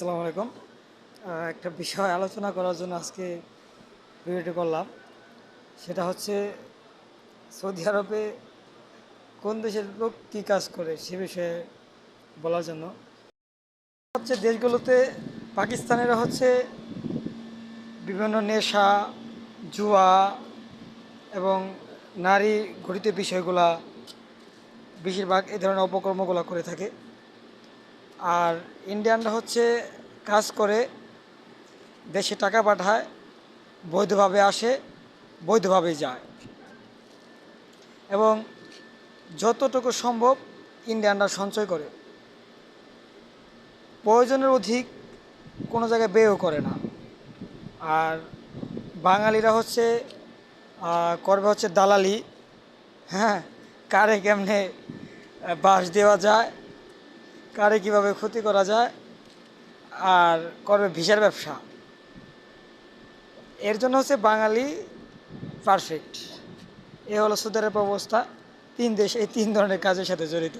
আসসালামু আলাইকুম। একটা বিষয় আলোচনা করার জন্য আজকে ভিডিওটি করলাম। সেটা হচ্ছে সৌদি আরবে কোন দেশের লোক কী কাজ করে সে বিষয়ে বলার জন্য। হচ্ছে দেশগুলোতে পাকিস্তানেরা হচ্ছে বিভিন্ন নেশা, জুয়া এবং নারী ঘটিত বিষয়গুলা বেশিরভাগ এই ধরনের অপকর্মগুলো করে থাকে। আর ইন্ডিয়ানরা হচ্ছে কাজ করে, দেশে টাকা পাঠায়, বৈধভাবে আসে, বৈধভাবে যায়। এবং যতটুকু সম্ভব ইন্ডিয়ানরা সঞ্চয় করে। প্রয়োজনের অধিক কোনো জায়গায় ব্যয়ও করে না। আর বাঙালিরা হচ্ছে করবে হচ্ছে দালালি। হ্যাঁ কারে কেমনে বাস দেওয়া যায় কারে কীভাবে ক্ষতি করা যায় আর করবে ভিসার ব্যবসা। এর জন্য হচ্ছে বাঙালি পারফেক্ট এ হলো সুদারের অবস্থা। তিন দেশ, এই তিন ধরনের কাজের সাথে জড়িত।